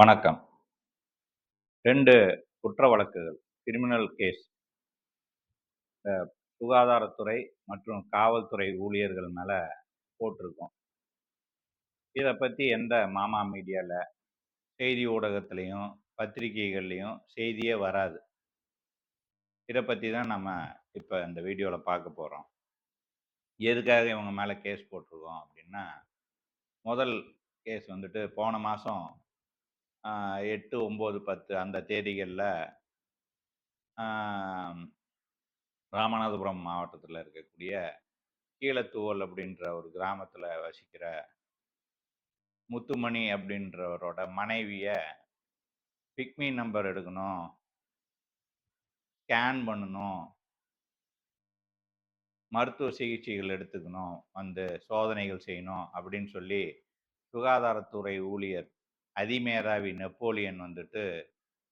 வணக்கம். ரெண்டு குற்ற வழக்குகள், கிரிமினல் கேஸ் சுகாதாரத்துறை மற்றும் காவல்துறை ஊழியர்கள் மேலே போட்டிருக்கோம். இதை பற்றி எந்த மாமா மீடியாவில் செய்தி ஊடகத்துலேயும் பத்திரிகைகள்லேயும் செய்தியே வராது. இதை பற்றி தான் நம்ம இப்போ இந்த வீடியோவில் பார்க்க போகிறோம் எதுக்காக இவங்க மேலே கேஸ் போட்டிருக்கோம் அப்படின்னா முதல் கேஸ் வந்துட்டு போன மாதம் எட்டு ஒம்பது பத்து அந்த தேதிகளில் ராமநாதபுரம் மாவட்டத்தில் இருக்கக்கூடிய கீழத்தூவல் அப்படின்ற ஒரு கிராமத்தில் வசிக்கிற முத்துமணி அப்படின்றவரோட மனைவியை பிக்மி நம்பர் எடுக்கணும். ஸ்கேன் பண்ணணும். மருத்துவ சிகிச்சைகள் எடுத்துக்கணும். வந்து சோதனைகள் செய்யணும் அப்படின்னு சொல்லி சுகாதாரத்துறை ஊழியர் அதிமேதாவி நெப்போலியன் வந்துட்டு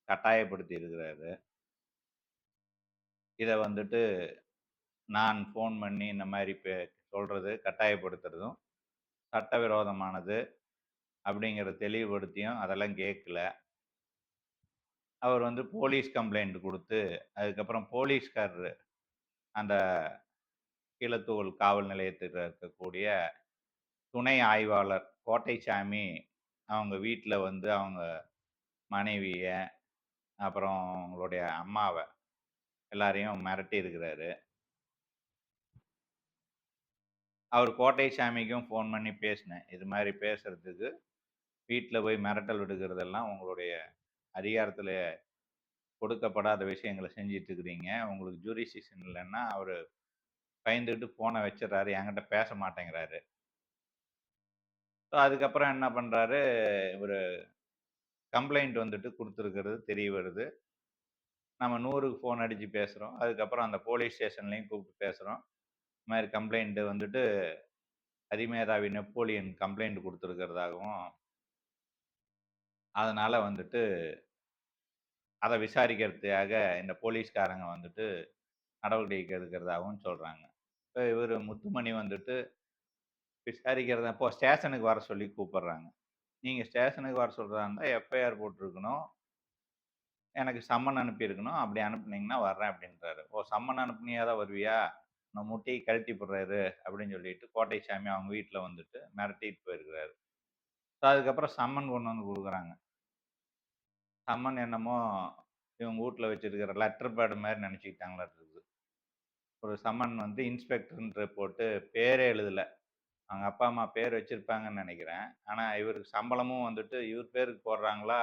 கட்டாயப்படுத்தி இருக்கிறாரு. இதை வந்துட்டு நான் ஃபோன் பண்ணி இந்த மாதிரி பே சொல்கிறது கட்டாயப்படுத்துறதும் சட்டவிரோதமானது அப்படிங்கிறத தெளிவுபடுத்தியும் அதெல்லாம் கேட்கல. அவர் வந்து போலீஸ் கம்ப்ளைண்ட் கொடுத்து அதுக்கப்புறம் போலீஸ்காரர் அந்த கீழத்தூவல் காவல் நிலையத்தில் இருக்கக்கூடிய துணை ஆய்வாளர் கோட்டைசாமி அவங்க வீட்டில் வந்து அவங்க மனைவியை அப்புறம் அவங்களுடைய அம்மாவை எல்லாரையும் மிரட்டி இருக்கிறாரு. அவர் கோட்டை சாமிக்கும் ஃபோன் பண்ணி பேசினேன். இது மாதிரி பேசுறதுக்கு வீட்டில் போய் மிரட்டல் விடுக்கிறதெல்லாம் உங்களுடைய அதிகாரத்தில் கொடுக்கப்படாத விஷயங்களை செஞ்சிட்டு இருக்கிறீங்க. உங்களுக்கு ஜூரிசிஷன் இல்லைன்னா அவர் பயந்துகிட்டு ஃபோனை வச்சிடறாரு என்கிட்ட பேச மாட்டேங்கிறாரு. ஸோ அதுக்கப்புறம் என்ன பண்ணுறாரு ஒரு கம்ப்ளைண்ட் வந்துட்டு கொடுத்துருக்கிறது தெரிய வருது. நம்ம 100க்கு ஃபோன் அடித்து பேசுகிறோம் அதுக்கப்புறம் அந்த போலீஸ் ஸ்டேஷன்லேயும் கூப்பிட்டு பேசுகிறோம் இது மாதிரி கம்ப்ளைண்ட்டு வந்துட்டு அதிமேதாவி நெப்போலியன் கம்ப்ளைண்ட் கொடுத்துருக்கிறதாகவும் அதனால் வந்துட்டு அதை விசாரிக்கிறதுக்காக இந்த போலீஸ்காரங்க வந்துட்டு நடவடிக்கை எடுக்கிறதாகவும் சொல்கிறாங்க இப்போ இவர் முத்துமணி வந்துட்டு விசாரிக்கிறதா அப்போ ஸ்டேஷனுக்கு வர சொல்லி கூப்பிடுறாங்க. நீங்கள் ஸ்டேஷனுக்கு வர சொல்கிறதா இருந்தால் எஃப்ஐஆர் போட்டிருக்கணும். எனக்கு சம்மன் அனுப்பியிருக்கணும். அப்படி அனுப்புனீங்கன்னா வர்றேன் அப்படின்றாரு. ஓ! சம்மன் அனுப்புனியா தான் வருவியா? நான் முட்டி கழட்டி போடுறாரு அப்படின்னு சொல்லிட்டு கோட்டைசாமி அவங்க வீட்டில் வந்துட்டு மிரட்டிட்டு போயிருக்கிறாரு. ஸோ அதுக்கப்புறம் சம்மன் கொண்டு வந்து கொடுக்குறாங்க சம்மன் என்னமோ இவங்க வீட்டில் வச்சிருக்கிற லெட்டர் பேடு மாதிரி நினச்சிக்கிட்டாங்களா இருக்குது ஒரு சம்மன் வந்து இன்ஸ்பெக்டர்ன்ற போட்டு பேரே எழுதல. அவங்க அப்பா, அம்மா பேர் வச்சிருப்பாங்கன்னு நினைக்கிறேன் ஆனால் இவருக்கு சம்பளமும் வந்துட்டு இவர் பேருக்கு போடுறாங்களா?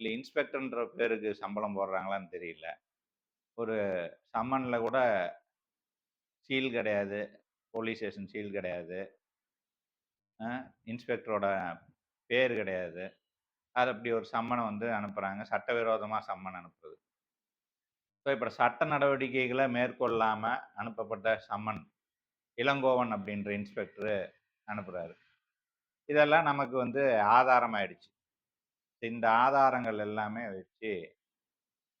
இல்லை இன்ஸ்பெக்டர்ன்ற பேருக்கு சம்பளம் போடுறாங்களான்னு தெரியல. ஒரு சம்மனில் கூட சீல் கிடையாது. போலீஸ் ஸ்டேஷன் சீல் கிடையாது. இன்ஸ்பெக்டரோட பேர் கிடையாது. அது அப்படி ஒரு சம்மனை வந்து அனுப்புகிறாங்க சட்டவிரோதமாக சம்மன் அனுப்புறது. ஸோ இப்போ சட்ட நடவடிக்கைகளை மேற்கொள்ளாமல் அனுப்பப்பட்ட சம்மன். இளங்கோவன் அப்படின்ற இன்ஸ்பெக்டரு அனுப்புகிறாரு இதெல்லாம் நமக்கு வந்து ஆதாரமாயிடுச்சு இந்த ஆதாரங்கள் எல்லாமே வச்சு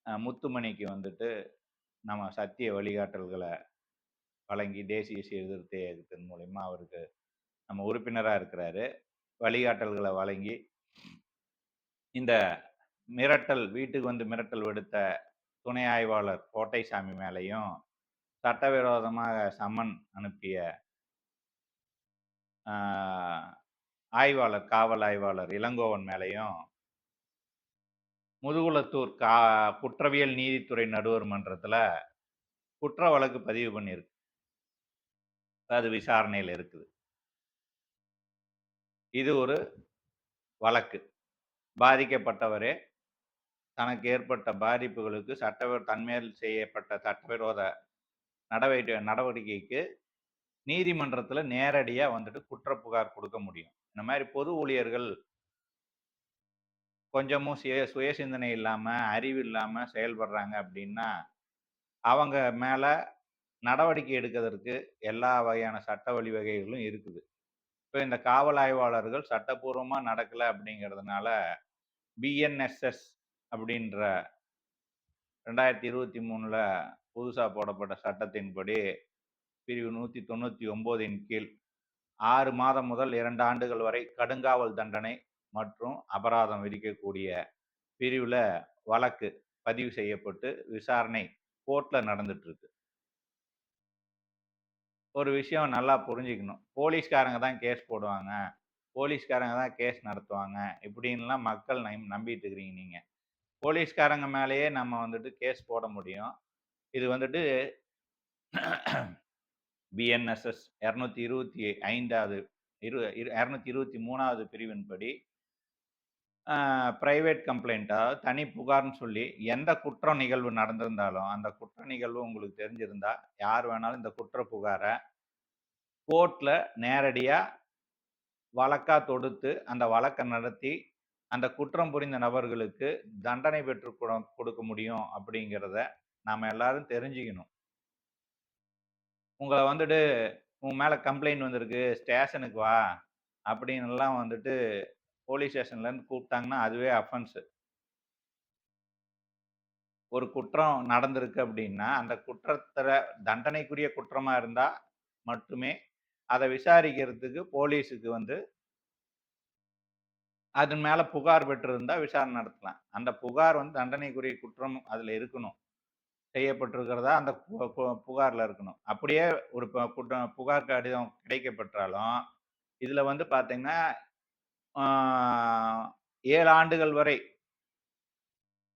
முத்துமணிக்கு வந்துட்டு நம்ம சத்திய வழிகாட்டல்களை வழங்கி தேசிய சீர்திருத்த இயக்கத்தின் மூலியமா அவருக்கு நம்ம உறுப்பினராக இருக்கிறாரு. வழிகாட்டல்களை வழங்கி இந்த மிரட்டல் வீட்டுக்கு வந்து மிரட்டல் விடுத்த துணை ஆய்வாளர் கோட்டைசாமி மேலையும் சட்டவிரோதமாக சம்மன் அனுப்பிய ஆய்வாளர், காவல் ஆய்வாளர் இளங்கோவன் மேலையும் முதுகுளத்தூர் கா குற்றவியல் நீதித்துறை நடுவர் மன்றத்தில் குற்ற வழக்கு பதிவு பண்ணியிருக்கு. அது விசாரணையில் இருக்குது. இது ஒரு வழக்கு. பாதிக்கப்பட்டவரே தனக்கு ஏற்பட்ட பாதிப்புகளுக்கு சட்டவி தன் செய்யப்பட்ட சட்டவிரோத நடவடிக்கை நடவடிக்கைக்கு நீதிமன்றத்தில் நேரடியாக வந்துட்டு குற்றப்புகார் கொடுக்க முடியும். இந்த மாதிரி பொது ஊழியர்கள் கொஞ்சமும் சுய சுய சிந்தனை இல்லாமல் அறிவு இல்லாமல் செயல்படுறாங்க அப்படின்னா, அவங்க மேலே நடவடிக்கை எடுக்கிறதற்கு எல்லா வகையான சட்ட வழிவகைகளும் இருக்குது. இப்போ இந்த காவல் ஆய்வாளர்கள் சட்டப்பூர்வமாக நடக்கல அப்படிங்கிறதுனால, பிஎன்எஸ்எஸ் அப்படின்ற ரெண்டாயிரத்தி இருபத்தி மூணில் புதுசாக போடப்பட்ட சட்டத்தின்படி, பிரிவு 199ன் கீழ். ஆறு மாதம் முதல் இரண்டு ஆண்டுகள் வரை கடுங்காவல் தண்டனை, மற்றும் அபராதம் விதிக்கக்கூடிய பிரிவில் வழக்கு பதிவு செய்யப்பட்டு விசாரணை கோர்ட்ல நடந்துட்டு இருக்கு ஒரு விஷயம் நல்லா புரிஞ்சுக்கணும். போலீஸ்காரங்க தான் கேஸ் போடுவாங்க. போலீஸ்காரங்க தான் கேஸ் நடத்துவாங்க. இப்படின்லாம் மக்கள் நம் நம்பிட்டு இருக்கிறீங்க நீங்க. போலீஸ்காரங்க மேலேயே நம்ம வந்துட்டு கேஸ் போட முடியும். இது வந்துட்டு பிஎன்எஸ்எஸ் இரநூத்தி இருபத்தி ஐந்தாவது இரு இரநூத்தி இருபத்தி மூணாவது பிரிவின்படி பிரைவேட் கம்ப்ளைண்ட்டாக தனி புகார்னு சொல்லி எந்த குற்ற நிகழ்வு நடந்திருந்தாலும் அந்த குற்ற நிகழ்வு உங்களுக்கு தெரிஞ்சிருந்தா யார் வேணாலும் இந்த குற்ற புகாரை கோர்ட்டில் நேரடியாக வழக்கா தொடுத்து அந்த வழக்கை நடத்தி அந்த குற்றம் புரிந்த நபர்களுக்கு தண்டனை பெற்று கொடுக்க முடியும் அப்படிங்கிறத நாம் எல்லாரும் தெரிஞ்சுக்கணும். உங்களை வந்துட்டு உன் மேலே கம்ப்ளைண்ட் வந்திருக்கு ஸ்டேஷனுக்கு வா அப்படின்னுலாம் வந்துட்டு போலீஸ் ஸ்டேஷன்லேருந்து கூப்பிட்டாங்கன்னா அதுவே அஃபென்ஸு ஒரு குற்றம் நடந்திருக்கு அப்படின்னா அந்த குற்றத்தில் தண்டனைக்குரிய குற்றமாக இருந்தால் மட்டுமே அதை விசாரிக்கிறதுக்கு போலீஸுக்கு வந்து அதன் மேலே புகார் பெற்றிருந்தால் விசாரணை நடத்தலாம். அந்த புகார் வந்து தண்டனைக்குரிய குற்றம் அதில் இருக்கணும். செய்யப்பட்டிருக்கிறதா அந்த புகாரில் இருக்கணும். அப்படியே ஒரு குற்றம் புகார் கடிதம் கிடைக்கப்பெற்றாலும் இதில் வந்து பார்த்தீங்கன்னா ஏழு ஆண்டுகள் வரை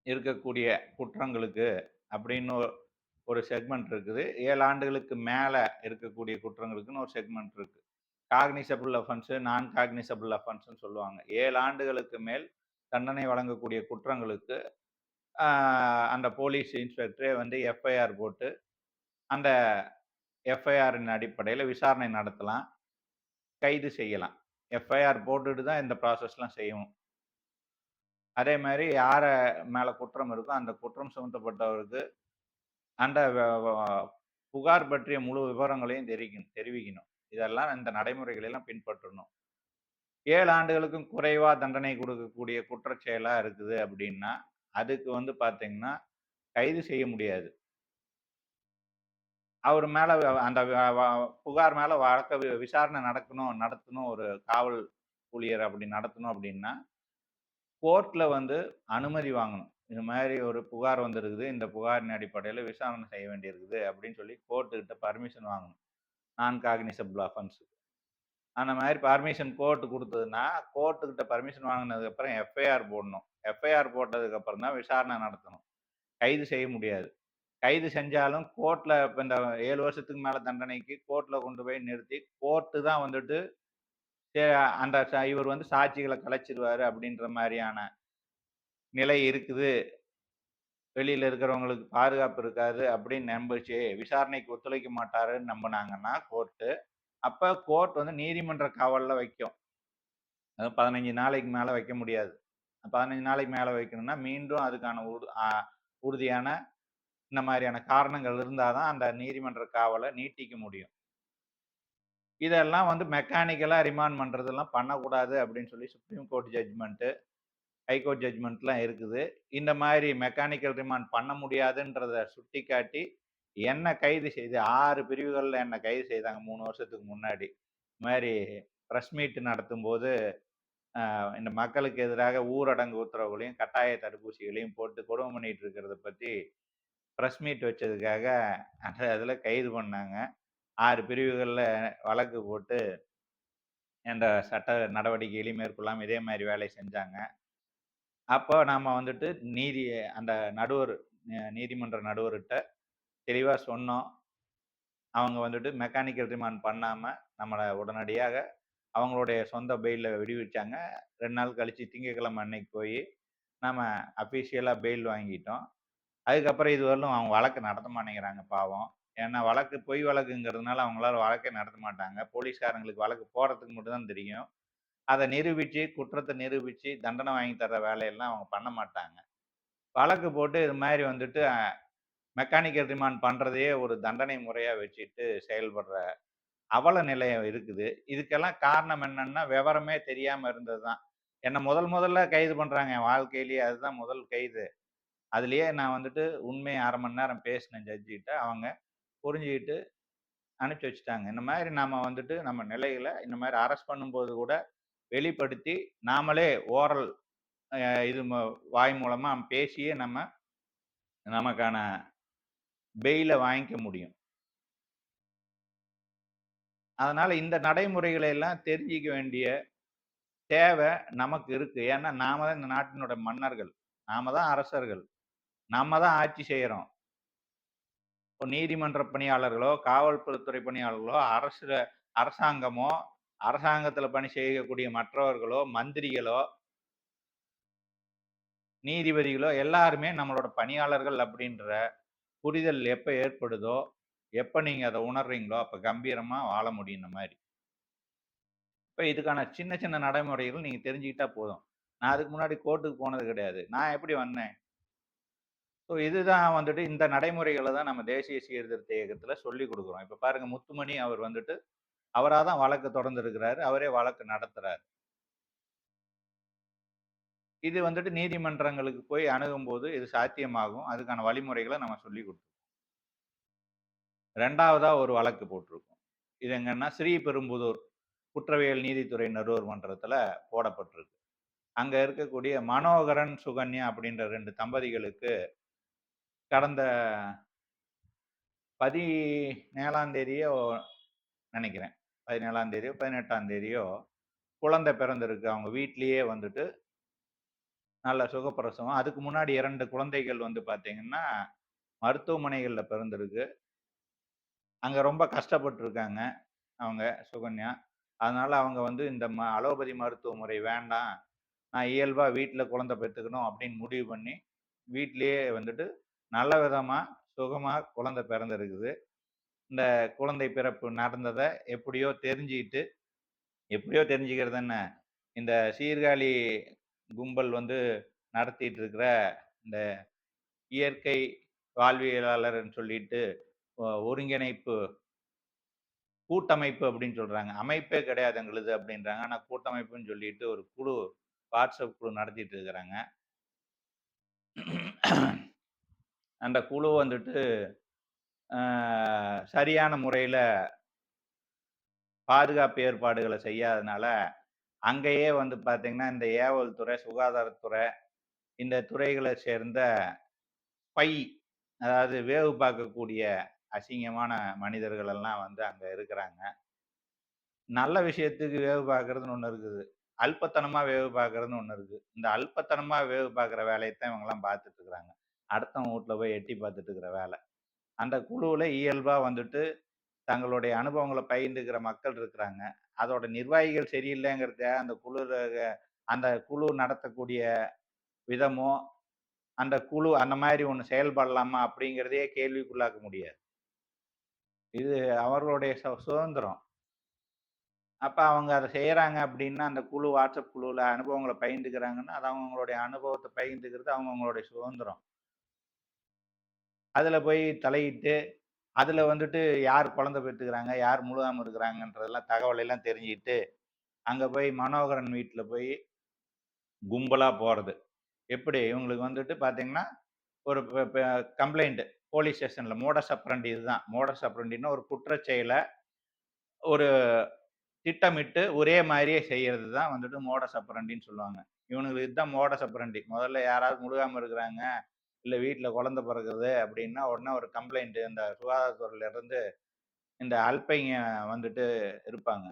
இருக்கக்கூடிய குற்றங்களுக்கு அப்படின்னு ஒரு செக்மெண்ட் இருக்குது. ஏழு ஆண்டுகளுக்கு மேலே இருக்கக்கூடிய குற்றங்களுக்குன்னு ஒரு செக்மெண்ட் இருக்குது காக்னிசபிள் அஃபென்ஸு நான் காக்னிசபிள் அஃபென்ஸ்னு சொல்லுவாங்க. ஏழு ஆண்டுகளுக்கு மேல் தண்டனை வழங்கக்கூடிய குற்றங்களுக்கு அந்த போலீஸ் இன்ஸ்பெக்டரே வந்து எஃப்ஐஆர் போட்டு அந்த எஃப்ஐஆரின் அடிப்படையில் விசாரணை நடத்தலாம். கைது செய்யலாம். எஃப்ஐஆர் போட்டுட்டு தான் இந்த ப்ராசஸ்லாம் செய்யணும் அதே மாதிரி யாரை மேலே குற்றம் இருக்கோ அந்த குற்றம் சுமத்தப்பட்டவருக்கு அந்த புகார் பற்றிய முழு விவரங்களையும் தெரிவிக்கணும் தெரிவிக்கணும். இதெல்லாம் இந்த நடைமுறைகளெல்லாம் பின்பற்றணும். ஏழு ஆண்டுகளுக்கும் குறைவாக தண்டனை கொடுக்கக்கூடிய குற்றச்செயலாக இருக்குது அப்படின்னா அதுக்கு வந்து பார்த்தீங்கன்னா கைது செய்ய முடியாது. அவர் மேலே அந்த புகார் மேலே வழக்க விசாரணை நடக்கணும் நடத்தணும் ஒரு காவல் ஊழியர் அப்படி நடத்தணும் அப்படின்னா கோர்ட்டில் வந்து அனுமதி வாங்கணும். இது மாதிரி ஒரு புகார் வந்திருக்குது இந்த புகாரின் அடிப்படையில் விசாரணை செய்ய வேண்டியிருக்குது அப்படின்னு சொல்லி கோர்ட்டுக்கிட்ட பர்மிஷன் வாங்கணும். நான் காக்னிசபிள் அஃபென்ஸுக்கு அந்த மாதிரி பர்மிஷன் கோர்ட்டு கொடுத்ததுன்னா கோர்ட்டுக்கிட்ட பர்மிஷன் வாங்கினதுக்கப்புறம் எஃப்ஐஆர் போடணும். எஃப்ஐஆர் போட்டதுக்கப்புறம் தான் விசாரணை நடத்தணும். கைது செய்ய முடியாது. கைது செஞ்சாலும் கோர்ட்டில் இப்போ இந்த ஏழு வருஷத்துக்கு மேலே தண்டனைக்கு கோர்ட்டில் கொண்டு போய் நிறுத்தி கோர்ட்டு தான் வந்துட்டு அந்த இவர் வந்து சாட்சிகளை கலைச்சிருவாரு அப்படின்ற மாதிரியான நிலை இருக்குது. வெளியில் இருக்கிறவங்களுக்கு பாதுகாப்பு இருக்காது அப்படின்னு நம்பிச்சு. விசாரணைக்கு ஒத்துழைக்க மாட்டாருன்னு நம்பினாங்கன்னா கோர்ட்டு. அப்போ கோர்ட் வந்து நீதிமன்ற காவலில் வைக்கும். அது பதினஞ்சு நாளைக்கு மேலே வைக்க முடியாது. பதினஞ்சு நாளைக்கு மேலே வைக்கணும்னா மீண்டும் அதுக்கான உறுதியான இந்த மாதிரியான காரணங்கள் இருந்தால் தான் அந்த நீதிமன்ற காவலை நீட்டிக்க முடியும். இதெல்லாம் வந்து மெக்கானிக்கலாக ரிமாண்ட் பண்ணுறதெல்லாம் பண்ணக்கூடாது அப்படின்னு சொல்லி supreme court judgment high court ஜட்ஜ்மெண்ட்லாம் இருக்குது. இந்த மாதிரி மெக்கானிக்கல் ரிமாண்ட் பண்ண முடியாதுன்றத சுட்டி காட்டி என்ன கைது செய்து ஆறு பிரிவுகளில் என்னை கைது செய்தாங்க மூணு வருஷத்துக்கு முன்னாடி. இது மாதிரி ப்ரெஸ் மீட் நடத்தும் போது இந்த மக்களுக்கு எதிராக ஊரடங்கு உத்தரவுகளையும் கட்டாய தடுப்பூசிகளையும் போட்டு கொடுமை பண்ணிட்டு இருக்கிறத பற்றி ப்ரெஸ் மீட் வச்சதுக்காக அந்த இதில் கைது பண்ணாங்க. ஆறு பிரிவுகளில் வழக்கு போட்டு என்ற சட்ட நடவடிக்கைகளையும் மேற்கொள்ளாமல் இதே மாதிரி வேலை செஞ்சாங்க. அப்போ நாம் வந்துட்டு நீதி அந்த நடுவர் நீதிமன்ற நடுவர்கிட்ட தெளிவாக சொன்னோம். அவங்க வந்துட்டு மெக்கானிக்கல் ரிமாண்ட் பண்ணாமல் நம்மளை உடனடியாக அவங்களுடைய சொந்த பெயிலில் விடுவிச்சாங்க. ரெண்டு நாள் கழித்து திங்கக்கிழமை அன்னைக்கு போய் நம்ம அஃபீஷியலாக பெயில் வாங்கிட்டோம். அதுக்கப்புறம் இதுவரையிலும் அவங்க வழக்கு நடத்த மாட்டேங்கிறாங்க பாவம். ஏன்னா வழக்கு பொய் வழக்குங்கிறதுனால அவங்களால வழக்கே நடத்த மாட்டாங்க. போலீஸ்காரங்களுக்கு வழக்கு போடுறதுக்கு மட்டும்தான் தெரியும். அதை நிரூபித்து குற்றத்தை நிரூபித்து தண்டனை வாங்கி தர்ற வேலையெல்லாம் அவங்க பண்ண மாட்டாங்க. வழக்கு போட்டு இது மாதிரி வந்துட்டு மெக்கானிக்கல் ரிமாண்ட் பண்ணுறதையே ஒரு தண்டனை முறையாக வச்சுட்டு செயல்படுற அவல நிலையம் இருக்குது. இதுக்கெல்லாம் காரணம் என்னன்னா விவரமே தெரியாமல் இருந்தது தான். என்னை முதல் முதல்ல கைது பண்ணுறாங்க என் வாழ்க்கையிலேயே. அதுதான் முதல் கைது. அதுலேயே நான் வந்துட்டு உண்மையை அரை மணி நேரம் பேசினேன் ஜட்ஜிகிட்ட அவங்க புரிஞ்சுக்கிட்டு அனுப்பிச்சி வச்சுட்டாங்க. இந்த மாதிரி நாம் வந்துட்டு நம்ம நிலையில இந்த மாதிரி அரெஸ்ட் பண்ணும்போது கூட வெளிப்படுத்தி நாமளே ஓரல் இது வாய் மூலமா பேசியே நம்ம நமக்கான பெயில வாங்கிக்க முடியும். அதனால இந்த நடைமுறைகளை எல்லாம் தெரிஞ்சுக்க வேண்டிய தேவை நமக்கு இருக்கு. ஏன்னா, நாம தான் இந்த நாட்டினோட மன்னர்கள். நாம தான் அரசர்கள். நாம தான் ஆட்சி செய்கிறோம் இப்போ நீதிமன்ற பணியாளர்களோ, காவல்துறை பணியாளர்களோ, அரசு அரசாங்கமோ, அரசாங்கத்தில் பணி செய்யக்கூடிய மற்றவர்களோ, மந்திரிகளோ நீதிபதிகளோ எல்லாருமே நம்மளோட பணியாளர்கள் அப்படின்ற புரிதல் எப்போ ஏற்படுதோ, எப்போ நீங்கள் அதை உணர்றீங்களோ, அப்போ கம்பீரமாக வாழ முடியும் இந்த இப்போ இதுக்கான சின்ன சின்ன நடைமுறைகள் நீங்கள் தெரிஞ்சுக்கிட்டா போதும். நான் அதுக்கு முன்னாடி கோர்ட்டுக்கு போனது கிடையாது. நான் எப்படி வந்தேன்? ஸோ இதுதான் வந்துட்டு இந்த நடைமுறைகளை தான் நம்ம தேசிய சீர்திருத்த இயக்கத்தில் சொல்லி கொடுக்குறோம் இப்போ பாருங்க முத்துமணி அவர் வந்துட்டு அவராக தான் வழக்கு தொடர்ந்துருக்கிறாரு அவரே வழக்கு நடத்துறாரு. இது வந்துட்டு நீதிமன்றங்களுக்கு போய் அணுகும்போது இது சாத்தியமாகும். அதுக்கான வழிமுறைகளை நம்ம சொல்லிக் கொடுத்தோம் ரெண்டாவதாக ஒரு வழக்கு போட்டிருக்கும் இது எங்கன்னா ஸ்ரீபெரும்புதூர் குற்றவியல் நீதித்துறை நடுவர் மன்றத்தில் போடப்பட்டிருக்கு. அங்கே இருக்கக்கூடிய மனோகரன், சுகன்யா அப்படின்ற ரெண்டு தம்பதிகளுக்கு கடந்த 17ஆம் தேதியோ நினைக்கிறேன் பதினேழாம் தேதியோ, 18ஆம் தேதியோ குழந்தை பிறந்திருக்கு. அவங்க வீட்லேயே வந்துட்டு நல்ல சுகப்பிரசவம். அதுக்கு முன்னாடி இரண்டு குழந்தைகள் வந்து பார்த்தீங்கன்னா, மருத்துவமனைகளில் பிறந்திருக்கு. அங்கே ரொம்ப கஷ்டப்பட்டுருக்காங்க. அவங்க சுகன்யா. அதனால் அவங்க வந்து இந்த ம அலோபதி மருத்துவ முறை வேண்டாம். நான் இயல்பாக வீட்டில் குழந்தை பெற்றுக்கணும் அப்படின்னு முடிவு பண்ணி, வீட்டிலேயே வந்துட்டு நல்ல விதமாக சுகமாக குழந்தை பிறந்திருக்குது. இந்த குழந்தை பிறப்பு நடந்ததை எப்படியோ தெரிஞ்சுக்கிட்டு எப்படியோ தெரிஞ்சுக்கிறது என்ன? இந்த சீர்காழி கும்பல் வந்து நடத்திட்டு இருக்கிற இந்த இயற்கை வாழ்வியலாளர்ன்னு சொல்லிட்டு ஒருங்கிணைப்பு கூட்டமைப்பு அப்படின்னு சொல்றாங்க. அமைப்பே கிடையாது எங்களுது அப்படின்றாங்க. ஆனால் கூட்டமைப்புன்னு சொல்லிட்டு ஒரு குழு வாட்ஸ்அப் குழு நடத்திட்டு இருக்கிறாங்க. அந்த குழு வந்துட்டு சரியான முறையில் பாதுகாப்பு ஏற்பாடுகளை செய்யாதனால, அங்கேயே வந்து பார்த்தீங்கன்னா, இந்த ஏவல் துறை, சுகாதாரத்துறை, இந்த துறைகளை சேர்ந்த பை அதாவது வேவு பார்க்கக்கூடிய அசிங்கமான மனிதர்கள் எல்லாம் வந்து அங்க இருக்கிறாங்க. நல்ல விஷயத்துக்கு வேவு பார்க்கறதுன்னு ஒண்ணு இருக்குது. அல்பத்தனமா வேவு பார்க்கறதுன்னு ஒண்ணு இருக்கு. இந்த அல்பத்தனமா வேவு பார்க்குற வேலையத்தான் இவங்கலாம் பார்த்துட்டு இருக்கிறாங்க. அடுத்தவங்க வீட்டில் போய் எட்டி பார்த்துட்டு இருக்கிற வேலை அந்த குழுவில் இயல்பாக வந்துட்டு தங்களுடைய அனுபவங்களை பகிர்ந்துக்கிற மக்கள் இருக்கிறாங்க. அதோட நிர்வாகிகள் சரியில்லைங்கிறத அந்த குழு அந்த குழு நடத்தக்கூடிய விதமோ, அந்த குழு அந்த மாதிரி ஒன்று செயல்படலாமா அப்படிங்கிறதையே கேள்விக்குள்ளாக்க முடியாது. இது அவர்களுடைய சு சுதந்திரம். அப்போ அவங்க அதை செய்கிறாங்க அப்படின்னா, அந்த குழு வாட்ஸ்அப் குழுவில் அனுபவங்களை பகிர்ந்துக்கிறாங்கன்னா, அது அவங்களுடைய அனுபவத்தை பகிர்ந்துக்கிறது அவங்கவங்களுடைய சுதந்திரம். அதில் போய் தலையிட்டு, அதில் வந்துட்டு யார் குழந்தை பெற்றுக்கிறாங்க யார் முழுகாமல் இருக்கிறாங்கன்றதெல்லாம் தகவலெல்லாம் தெரிஞ்சுக்கிட்டு, அங்கே போய் மனோகரன் வீட்டில் போய் கும்பலாக போகிறது எப்படி? இவங்களுக்கு வந்துட்டு பார்த்தீங்கன்னா, ஒரு கம்ப்ளைண்ட்டு போலீஸ் ஸ்டேஷனில் மோடஸ் அப்ரண்டி இதுதான். மோடஸ் ஆப்பரண்டின்னா ஒரு குற்றச்செயலை ஒரு திட்டமிட்டு ஒரே மாதிரியே செய்கிறது தான் வந்துட்டு மோடஸ் அப்ரண்டின்னு சொல்லுவாங்க. இவனுங்களுக்கு இதுதான் மோடஸ் அப்ரண்டி முதல்ல யாராவது முழுகாமல் இருக்கிறாங்க, இல்லை வீட்டில் குழந்த பிறக்குது அப்படின்னா, உடனே ஒரு கம்ப்ளைண்ட் இந்த சுகாதாரத்துறையிலேருந்து இந்த அல்பைங்க வந்துட்டு இருப்பாங்க.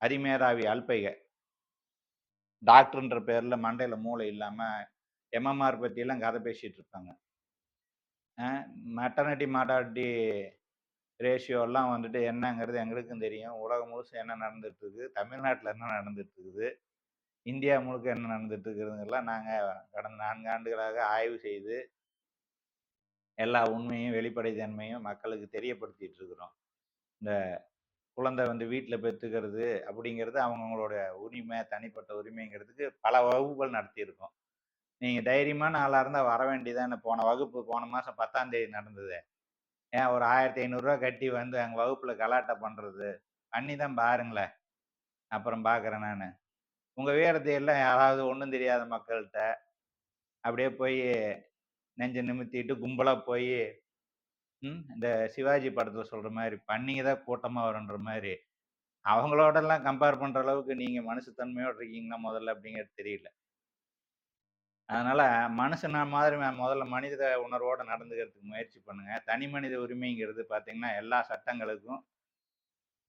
அரிமேராவி அல்பைக. டாக்டர்ன்ற பேரில் மண்டையில் மூளை இல்லாமல் எம்எம்ஆர் பற்றியெல்லாம் கதை பேசிகிட்டு இருப்பாங்க. மெட்டர்னிட்டி, மார்டாலிட்டி ரேஷியோலாம் வந்துட்டு என்னங்கிறது எங்களுக்கும் தெரியும். உலகம் முழுசு என்ன நடந்துட்டு இருக்கு, தமிழ்நாட்டில் என்ன நடந்துட்டு இருக்குது, இந்தியா முழுக்க என்ன நடந்துட்டு இருக்குதுங்கலாம் நாங்கள் கடந்த நான்கு ஆண்டுகளாக ஆய்வு செய்து எல்லா உண்மையும், வெளிப்படைத்தன்மையும் மக்களுக்கு தெரியப்படுத்திட்டு இருக்கிறோம். இந்த குழந்தை வந்து வீட்டில் பெற்றுக்கிறது அப்படிங்கிறது அவங்கவுங்களோட உரிமை, தனிப்பட்ட உரிமைங்கிறதுக்கு பல வகுப்புகள் நடத்தியிருக்கோம். நீங்க தைரியமான ஆளாக இருந்தா வர வேண்டியதானே. போன வகுப்பு போன மாசம் 10ஆம் தேதி நடந்தது ஏன் ஒரு ஆயிரத்தி ஐநூறுரூவா கட்டி வந்து அங்க வகுப்புல கலாட்டை பண்றது. பண்ணி தான் பாருங்களேன். அப்புறம் பார்க்குறேன் நான் உங்க வீரத்தை எல்லாம் யாராவது ஒன்றும் தெரியாத மக்கள்கிட்ட அப்படியே போய் நெஞ்ச நிமித்திட்டு கும்பலா போய் ம் இந்த சிவாஜி படத்துல சொல்ற மாதிரி பண்ணிங்க தான் கூட்டமா வருன்ற மாதிரி அவங்களோடலாம் கம்பேர் பண்ற அளவுக்கு நீங்க தன்மையோடு இருக்கீங்களா முதல்ல அப்படிங்கிறது தெரியல. அதனால மனுஷன மாதிரி முதல்ல மனித உணர்வோட நடந்துக்கிறதுக்கு முயற்சி பண்ணுங்க. தனி மனித உரிமைங்கிறது பார்த்தீங்கன்னா, எல்லா சட்டங்களுக்கும்,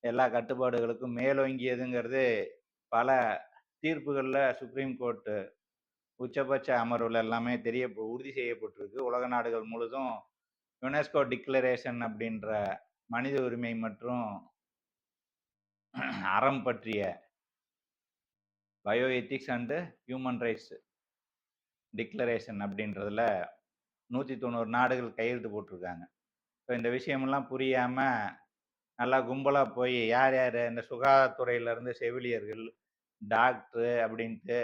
எல்லா கட்டுப்பாடுகளுக்கும் மேலோங்கியதுங்கிறது பல தீர்ப்புகளில் சுப்ரீம் கோர்ட்டு உச்சபட்ச அமர்வில் எல்லாமே தெரிய உறுதி செய்யப்பட்டிருக்கு. உலக நாடுகள் முழுதும் யுனெஸ்கோ டிக்ளரேஷன் அப்படின்ற மனித உரிமை மற்றும் அறம் பற்றிய bio ethics and human rights declaration அப்படின்றதுல நூற்றி தொண்ணூறு நாடுகள் கையெழுத்து போட்டிருக்காங்க. இப்போ இந்த விஷயமெல்லாம் புரியாமல் நல்லா கும்பலாக போய் யார் யார் இந்த சுகாதாரத்துறையிலேருந்து செவிலியர்கள் டாக்டரு அப்படின்ட்டு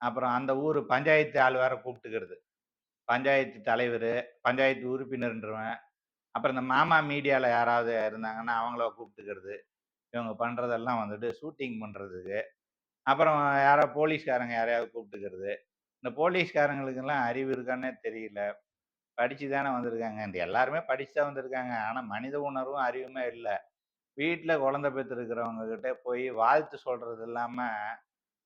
அப்புறம் அந்த ஊர் பஞ்சாயத்து ஆள் வேற கூப்பிட்டுக்கிறது. பஞ்சாயத்து தலைவர் பஞ்சாயத்து உறுப்பினர்ன்றவன் அப்புறம் இந்த மாமா மீடியாவில் யாராவது இருந்தாங்கன்னா அவங்கள கூப்பிட்டுக்கிறது. இவங்க பண்ணுறதெல்லாம் வந்துட்டு ஷூட்டிங் பண்ணுறதுக்கு அப்புறம் யாரோ போலீஸ்காரங்க யாரையாவது கூப்பிட்டுக்கிறது. இந்த போலீஸ்காரங்களுக்கெல்லாம் அறிவு இருக்கான்னே தெரியல. படிச்சு தானே வந்திருக்காங்க. இந்த எல்லாருமே படிச்சு தான் வந்திருக்காங்க. ஆனால் மனித உணர்வும் அறிவுமே இல்லை. வீட்டில் குழந்தை பெற்றிருக்கிறவங்க கிட்ட போய் வாழ்த்து சொல்கிறது இல்லாமல்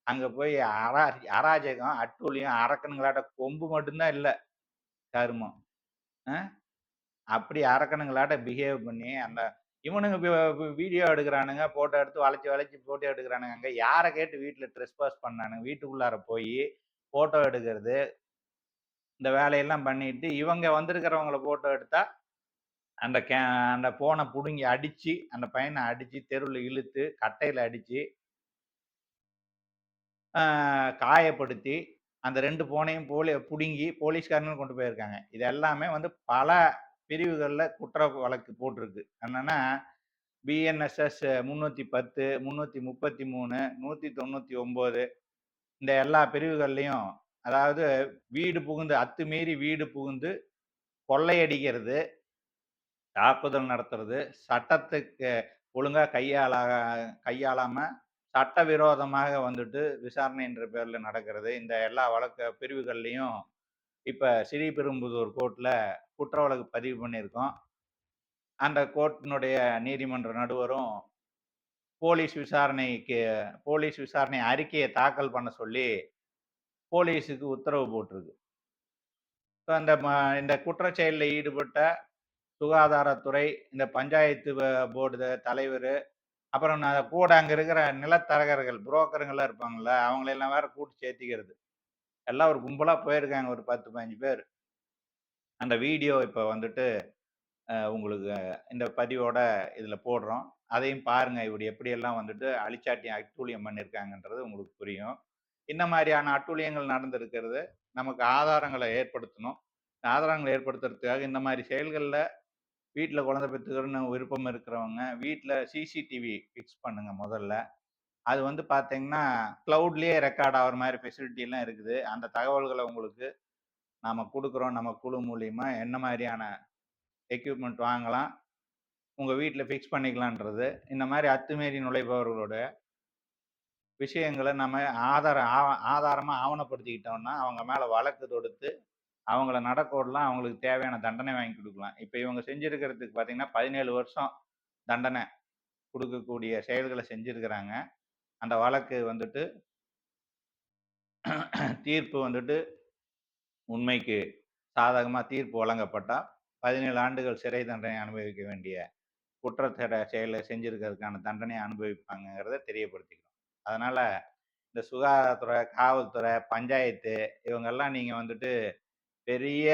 அங்கே போய் அரா அராஜகம் அட்டூழியம் அரக்கணுங்களாட்ட கொம்பு மட்டும்தான் இல்லை. கருமம் அப்படி அரக்கனுங்களாட்ட பிஹேவ் பண்ணி அந்த இவனுங்க வீடியோ எடுக்கிறானுங்க போட்டோ எடுத்து வளைச்சி வளைச்சி போட்டோ எடுக்கிறானுங்க. அங்கே யாரை கேட்டு வீட்டில் ட்ரெஸ் பாஸ் பண்ணானுங்க? வீட்டுக்குள்ளார போய் ஃபோட்டோ எடுக்கிறது இந்த வேலையெல்லாம் பண்ணிட்டு இவங்க வந்திருக்கிறவங்கள ஃபோட்டோ எடுத்தா அந்த கே அந்த ஃபோனை பிடுங்கி அடித்து அந்த பையனை அடித்து தெருவில் இழுத்து கட்டையில் அடித்து காயப்படுத்தி அந்த ரெண்டு போனையும் போலி பிடுங்கி போலீஸ்காரங்களும் கொண்டு போயிருக்காங்க. இது எல்லாமே வந்து பல பிரிவுகளில் குற்ற வழக்கு போட்டிருக்கு. என்னென்னா பிஎன்எஸ்எஸ் முந்நூற்றி பத்து முந்நூற்றி முப்பத்தி மூணு நூற்றி தொண்ணூற்றி ஒம்பது இந்த எல்லா பிரிவுகள்லையும் அதாவது வீடு புகுந்து அத்துமீறி வீடு புகுந்து கொள்ளையடிக்கிறது தாக்குதல் நடத்துறது சட்டத்துக்கு ஒழுங்காக கையாள கையாளாமல் சட்டவிரோதமாக வந்துட்டு விசாரணை என்ற பேரில் நடக்கிறது. இந்த எல்லா வழக்கு பிரிவுகள்லையும் இப்போ ஸ்ரீபெரும்புதூர் கோர்ட்டில் குற்ற வழக்கு பதிவு பண்ணியிருக்கோம். அந்த கோர்ட்டினுடைய நீதிமன்ற நடுவரும் போலீஸ் விசாரணைக்கு போலீஸ் விசாரணை அறிக்கையை தாக்கல் பண்ண சொல்லி போலீஸுக்கு உத்தரவு போட்டிருக்கு. ஸோ அந்த இந்த குற்றச்செயலில் ஈடுபட்ட சுகாதாரத்துறை இந்த பஞ்சாயத்து போர்டு தலைவர் அப்புறம் நான் கூட அங்கே இருக்கிற நிலத்தரகர்கள் புரோக்கருங்களாம் இருப்பாங்கள்ல அவங்களெல்லாம் வேற கூட்டு சேர்த்திக்கிறது. எல்லாம் ஒரு கும்பலாக போயிருக்காங்க ஒரு பத்து பதினஞ்சு பேர். அந்த வீடியோ இப்போ வந்துட்டு உங்களுக்கு இந்த பதிவோட இதில் போடுறோம். அதையும் பாருங்க. இப்படி எப்படியெல்லாம் வந்துட்டு அழிச்சாட்டி அட்டூழியம் பண்ணியிருக்காங்கன்றது உங்களுக்கு புரியும். இந்த மாதிரியான அட்டூழியங்கள் நடந்திருக்கிறது நமக்கு ஆதாரங்களை ஏற்படுத்தணும். ஆதாரங்களை ஏற்படுத்துறதுக்காக இந்த மாதிரி செயல்களில் வீட்டில் குழந்தை பெற்றுக்கிறன்னு விருப்பம் இருக்கிறவங்க வீட்டில் சிசிடிவி ஃபிக்ஸ் பண்ணுங்க முதல்ல. அது வந்து பார்த்தீங்கன்னா க்ளவுட்லேயே ரெக்கார்ட் ஆகிற மாதிரி ஃபெசிலிட்டிலாம் இருக்குது. அந்த தகவல்களை உங்களுக்கு நாம் கொடுக்குறோம். நம்ம குழு மூலியமாக என்ன மாதிரியான எக்யூப்மெண்ட் வாங்கலாம். உங்கள் வீட்டில் ஃபிக்ஸ் பண்ணிக்கலான்றது இந்த மாதிரி அத்துமீறி நுழைபவர்களோட விஷயங்களை நம்ம ஆதார ஆதாரமாக ஆவணப்படுத்திக்கிட்டோம்னா அவங்க மேலே வழக்கு தொடுத்து அவங்கள நடக்கோடலாம் அவங்களுக்கு தேவையான தண்டனை வாங்கி கொடுக்கலாம். இப்போ இவங்க செஞ்சுருக்கிறதுக்கு பார்த்தீங்கன்னா பதினேழு வருஷம் தண்டனை கொடுக்கக்கூடிய செயல்களை செஞ்சுருக்கிறாங்க. அந்த வழக்கு வந்துட்டு தீர்ப்பு வந்துட்டு உண்மைக்கு சாதகமாக தீர்ப்பு வழங்கப்பட்டால் பதினேழு ஆண்டுகள் சிறை தண்டனை அனுபவிக்க வேண்டிய குற்றத்தட செயலை செஞ்சுருக்கிறதுக்கான தண்டனையை அனுபவிப்பாங்கிறத தெரியப்படுத்திக்கிறோம். அதனால் இந்த சுகாதாரத்துறை காவல்துறை பஞ்சாயத்து இவங்கெல்லாம் நீங்கள் வந்துட்டு பெரிய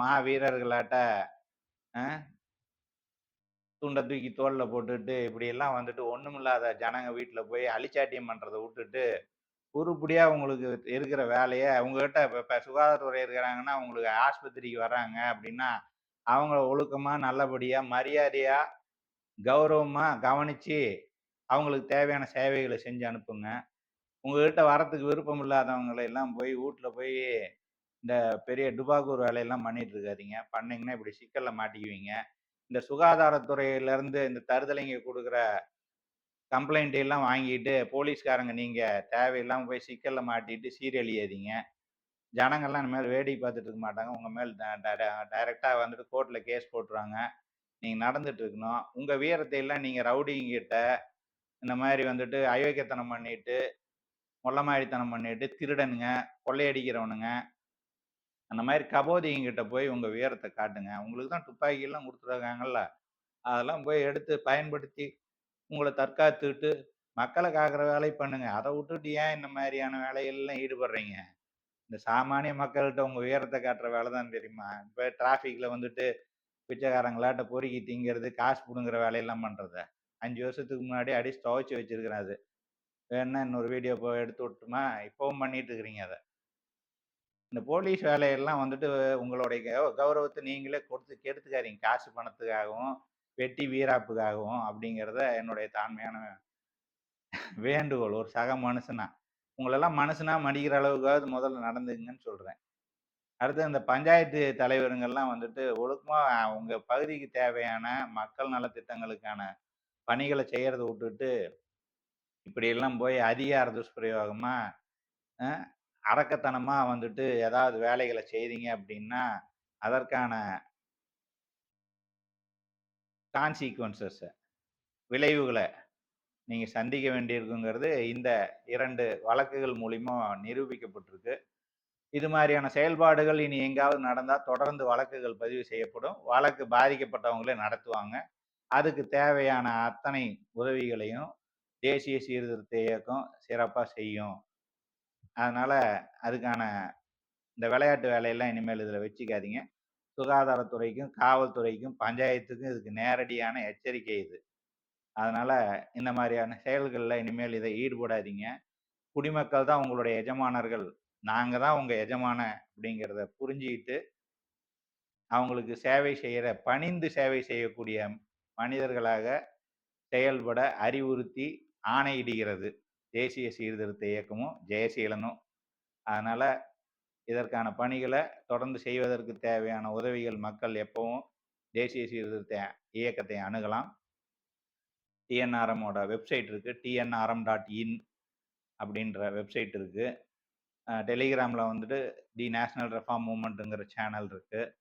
மாவீரர்களாட்ட துண்டை தூக்கி தோளில் போட்டுட்டு இப்படியெல்லாம் வந்துட்டு ஒன்றுமில்லாத ஜனங்க வீட்டில் போய் அழிச்சாட்டியம் பண்ணுறதை விட்டுட்டு உருப்படியாக உங்களுக்கு இருக்கிற வேலையை அவங்ககிட்ட இப்போ இப்போ சுகாதாரத்துறை இருக்கிறாங்கன்னா அவங்களுக்கு ஆஸ்பத்திரிக்கு வர்றாங்க அப்படின்னா அவங்கள ஒழுக்கமாக நல்லபடியாக மரியாதையாக கௌரவமாக கவனித்து அவங்களுக்கு தேவையான சேவைகளை செஞ்சு அனுப்புங்க. உங்ககிட்ட வரத்துக்கு விருப்பம் இல்லாதவங்களை எல்லாம் போய் வீட்டில் போய் இந்த பெரிய டுபாகூர் வேலையெல்லாம் பண்ணிட்டு இருக்காதீங்க பண்ணிங்கன்னா இப்படி சிக்கலில் மாட்டிக்குவீங்க. இந்த சுகாதாரத்துறையிலேருந்து இந்த தருதலைங்க கொடுக்குற கம்ப்ளைண்ட் எல்லாம் வாங்கிட்டு போலீஸ்காரங்க நீங்கள் தேவையில்லாமல் போய் சிக்கலில் மாட்டிட்டு சீரழியாதீங்க ஜனங்கள்லாம் இனிமேல் வேடிக்கை பார்த்துட்டு இருக்க மாட்டாங்க. உங்கள் மேல் டைரெக்டாக வந்துட்டு கோர்ட்டில் கேஸ் போட்டுருவாங்க. நீங்கள் நடந்துட்டு இருக்கணும். உங்கள் வீரத்தை எல்லாம் நீங்கள் ரவுடிங்கிட்ட இந்த மாதிரி வந்துட்டு அயோக்கியத்தனம் பண்ணிட்டு மொள்ளமாடித்தனம் பண்ணிட்டு திருடனுங்க கொள்ளையடிக்கிறவனுங்க அந்த மாதிரி கபோதிங்கிட்ட போய் உங்கள் வீரத்தை காட்டுங்க. உங்களுக்கு தான் துப்பாக்கியெல்லாம் கொடுத்துருக்காங்கல்ல. அதெல்லாம் போய் எடுத்து பயன்படுத்தி உங்களை தற்காத்துக்கிட்டு மக்களை காக்கிற வேலை பண்ணுங்க. அதை விட்டுட்டு ஏன் இந்த மாதிரியான வேலையெல்லாம் ஈடுபடுறீங்க? இந்த சாமானிய மக்கள்கிட்ட உங்கள் உயரத்தை காட்டுற வேலை தான் தெரியுமா? இப்போ டிராஃபிக்ல வந்துட்டு பிச்சைக்காரங்களாட்ட பொறுக்கி திங்கிறது காசு பிடுங்குற வேலையெல்லாம் பண்ணுறத அஞ்சு வருஷத்துக்கு முன்னாடி அடிச்சு துவைச்சி வச்சிருக்கிறேன் அது வேணா இன்னொரு வீடியோ போய் எடுத்து விட்டுமா இப்போவும் பண்ணிட்டு இருக்கிறீங்க அதை. இந்த போலீஸ் வேலையெல்லாம் வந்துட்டு உங்களுடைய கௌரவத்தை நீங்களே கொடுத்து கெடுத்துக்காதீங்க. காசு பணத்துக்காகவும் வெட்டி வீராப்புக்காகவும் அப்படிங்கிறத என்னுடைய தாண்மையான வேண்டுகோள். ஒரு சக மனுஷனா. உங்களெல்லாம் மனுஷனா மடிக்கிற அளவுக்காவது முதல்ல நடந்துங்கன்னு சொல்கிறேன் அடுத்து இந்த பஞ்சாயத்து தலைவருங்கெல்லாம் வந்துட்டு ஒழுக்கமா உங்க பகுதிக்கு தேவையான மக்கள் நலத்திட்டங்களுக்கான பணிகளை செய்யறத விட்டுட்டு இப்படியெல்லாம் போய் அதிகார துஷ்பிரயோகமா அஹ், அரக்கத்தனமா வந்துட்டு ஏதாவது வேலைகளை செய்தீங்க அப்படின்னா அதற்கான கான்சிக்வன்சஸ் விளைவுகளை நீங்கள் சந்திக்க வேண்டியிருக்குங்கிறது இந்த இரண்டு வழக்குகள் மூலியமா நிரூபிக்கப்பட்டிருக்கு. இது மாதிரியான செயல்பாடுகள் இனி எங்காவது நடந்தால் தொடர்ந்து வழக்குகள் பதிவு செய்யப்படும். வழக்கு பாதிக்கப்பட்டவங்களே நடத்துவாங்க. அதுக்கு தேவையான அத்தனை உதவிகளையும் தேசிய சீர்திருத்த இயக்கம் சிறப்பாக செய்யும். அதனால் அதுக்கான இந்த விளையாட்டு வேலையெல்லாம் இனிமேல் இதில் வச்சுக்காதீங்க. சுகாதாரத்துறைக்கும் காவல்துறைக்கும் பஞ்சாயத்துக்கும் இதுக்கு நேரடியான எச்சரிக்கை இது. அதனால் இந்த மாதிரியான செயல்களில் இனிமேல் இதை ஈடுபடாதீங்க. குடிமக்கள் தான் உங்களுடைய எஜமானர்கள். நாங்கள் தான் உங்கள் எஜமான அப்படிங்கிறத புரிஞ்சுக்கிட்டு அவங்களுக்கு சேவை செய்கிற பணிந்து சேவை செய்யக்கூடிய மனிதர்களாக செயல்பட அறிவுறுத்தி ஆணையிடுகிறது. தேசிய சீர்திருத்த இயக்கமும் ஜெயசீலனும். அதனால் இதற்கான பணிகளை தொடர்ந்து செய்வதற்கு தேவையான உதவிகள் மக்கள் எப்பவும் தேசிய சீர்திருத்த இயக்கத்தை அணுகலாம். டிஎன்ஆர்எம்மோட வெப்சைட் இருக்குது டிஎன்ஆர்எம் டாட் இன் அப்படின்ற வெப்சைட் இருக்குது டெலிகிராமில் வந்துட்டு தி நேஷ்னல் ரெஃபார்ம் மூமெண்ட்டுங்கிற சேனல் இருக்குது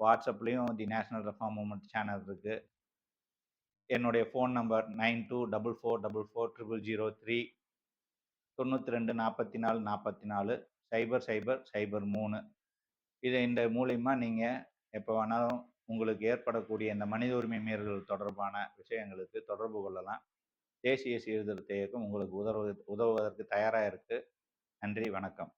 வாட்ஸ்அப்லேயும் the national reform movement channel இருக்குது என்னுடைய phone number nine two double four double four triple zero three தொண்ணூற்றி ரெண்டு நாற்பத்தி நாலு நாற்பத்தி நாலு சைபர் சைபர் சைபர் மூணு. இதை இந்த மூலிமா நீங்கள் எப்போ வேணாலும் உங்களுக்கு ஏற்படக்கூடிய இந்த மனித உரிமை மீறல்கள் தொடர்பான விஷயங்களுக்கு தொடர்பு கொள்ளலாம். தேசிய சீர்திருத்த இயக்கம் உங்களுக்கு உதவு உதவுவதற்கு தயாராக இருக்குது நன்றி வணக்கம்.